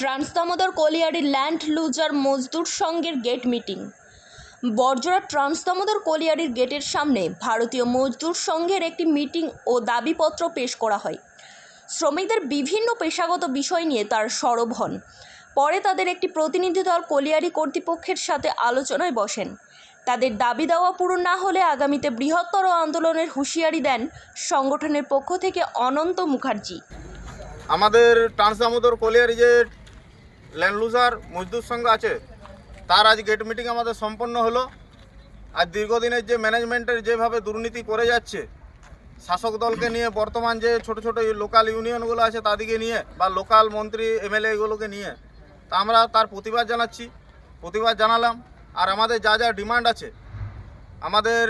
ট্রান্সদামোদর colliery land loser মজদুর সংঘের gate meeting. বর্জরা ট্রান্সদামোদর কলিয়ারির গেটের সামনে ভারতীয় মজদুর সংঘের একটি মিটিং ও দাবিপত্র পেশ করা হয়। শ্রমিকদের বিভিন্ন পেশাগত বিষয় নিয়ে তার সরব হন। পরে তাদের একটি প্রতিনিধি দল কলিয়ারি কর্তৃপক্ষের সাথে আলোচনায় বসেন। তাদের দাবি দেওয়া পূরণ না হলে আগামীতে বৃহত্তর আন্দোলনের হুঁশিয়ারি দেন সংগঠনের পক্ষ থেকে অনন্ত মুখার্জি। আমাদের ট্রান্সদামোদর কলিয়ারি যে ল্যান্ড লুজার মজদুর সংঘ আছে। তার আজ গেট মিটিং আমাদের সম্পন্ন হলো। আর দীর্ঘদিনের যে ম্যানেজমেন্টের যেভাবে দুর্নীতি করে যাচ্ছে, শাসক দলকে নিয়ে বর্তমান যে ছোট ছোট লোকাল ইউনিয়নগুলো আছে তাদেরকে নিয়ে বা লোকাল মন্ত্রী এমএলএগুলোকে নিয়ে, তা আমরা তার প্রতিবাদ জানাচ্ছি। প্রতিবাদ জানালাম। আর আমাদের যা যা ডিমান্ড আছে, আমাদের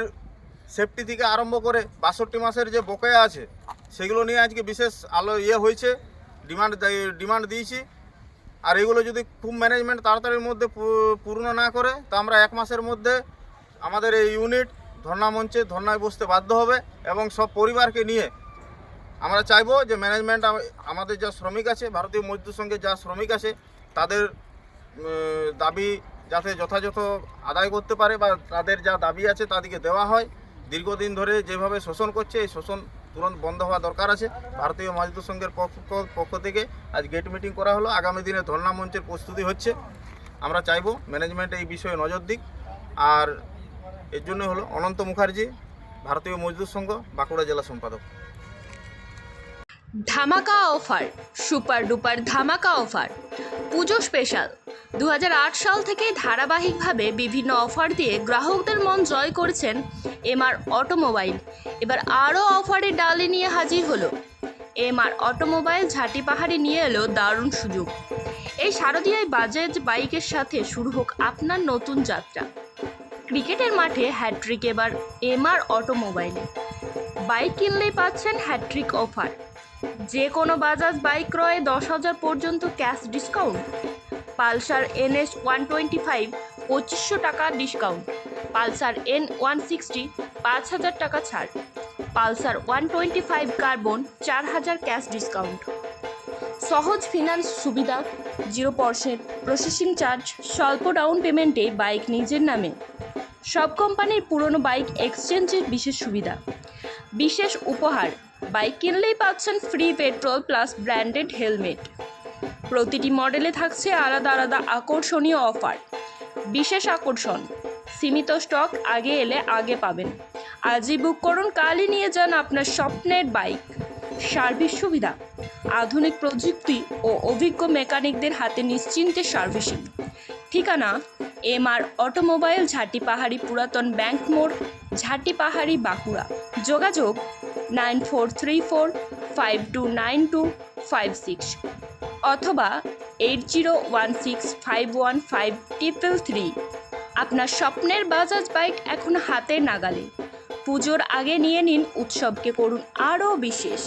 সেফটি থেকে আরম্ভ করে বাষট্টি মাসের যে বকেয়া আছে, সেগুলো নিয়ে আজকে বিশেষ আলো ইয়ে হয়েছে। ডিমান্ড ডিমান্ড দিয়েছি। আর এগুলো যদি খুব ম্যানেজমেন্ট তাড়াতাড়ির মধ্যে পূর্ণ না করে, তা আমরা এক মাসের মধ্যে আমাদের এই ইউনিট ধর্না মঞ্চে ধর্নায় বসতে বাধ্য হবে এবং সব পরিবারকে নিয়ে আমরা চাইব যে ম্যানেজমেন্ট আমাদের যা শ্রমিক আছে, ভারতীয় মজদুর সঙ্গে যা শ্রমিক আছে, তাদের দাবি যাতে যথাযথ আদায় করতে পারে বা তাদের যা দাবি আছে তাদেরকে দেওয়া হয়। দীর্ঘদিন ধরে যেভাবে শোষণ করছে, এই শোষণ তুরন্ত বন্ধ হওয়া দরকার আছে। ভারতীয় মজদুর সংঘের পক্ষ পক্ষ থেকে আজ গেট মিটিং করা হলো। আগামী দিনে ধর্ণা মঞ্চের প্রস্তুতি হচ্ছে। আমরা চাইব ম্যানেজমেন্ট এই বিষয়ে নজর দিক। আর এর জন্য হলো অনন্ত মুখার্জি, ভারতীয় মজদুর সংঘ, বাঁকুড়া জেলা সম্পাদক। ধামাকা অফার, সুপার ডুপার ধামাকা অফার। পুজো স্পেশাল। দু হাজার আট সাল থেকে ধারাবাহিকভাবে বিভিন্ন অফার দিয়ে গ্রাহকদের মন জয় করেছেন এমআর অটোমোবাইল। এবার আরও অফারের ডালে নিয়ে হাজির হলো। এমআর অটোমোবাইল ঝাঁটি পাহাড়ে নিয়ে এলো দারুণ সুযোগ। এই শারদীয়ায় বাজাজ বাইকের সাথে শুরু হোক আপনার নতুন যাত্রা। ক্রিকেটের মাঠে হ্যাট্রিক এবার এমআর অটোমোবাইলে। বাইক কিনলেই পাচ্ছেন হ্যাট্রিক অফার। যে কোনো বাজাজ বাইক ক্রয়ে দশ হাজার পর্যন্ত cash discount. Pulsar NS one twenty five পঁচিশশো টাকা discount. Pulsar N one sixty, পাঁচ হাজার টাকা ছাড়। Pulsar one twenty five carbon, চার হাজার ক্যাশ ডিসকাউন্ট। সহজ ফিনান্স সুবিধা, জিরো পার্সেন্ট প্রসেসিং চার্জ, স্বল্প ডাউন পেমেন্টে বাইক নিজের নামে। সব কোম্পানির পুরনো বাইক এক্সচেঞ্জের বিশেষ সুবিধা। বিশেষ উপহার বাইক কিনলেই পাচ্ছেন free petrol plus branded helmet প্রতিটি মডেলে থাকছে আলাদা আলাদা আকর্ষণীয় অফার বিশেষ আকর্ষণ, সীমিত স্টক আগে এলে আগে পাবেন। আজই বুক করুন, কালই নিয়ে যান আপনার স্বপ্নের বাইক সার্ভিস সুবিধা, আধুনিক প্রযুক্তি ও অভিজ্ঞ মেকানিকদের হাতে নিশ্চিন্তে সার্ভিসিং। ঠিকানা এম আর অটোমোবাইল ঝাঁটি পাহাড়ি পুরাতন ব্যাংক মোড়, ঝাঁটি পাহাড়ি বাঁকুড়া। যোগাযোগ nine four three four five two nine two five six অথবা eight zero one six five one five triple three আপনার স্বপ্নের বাজাজ বাইক এখন হাতে নাগালে। পুজোর আগে নিয়ে নিন উৎসবকে করুন আরও বিশেষ।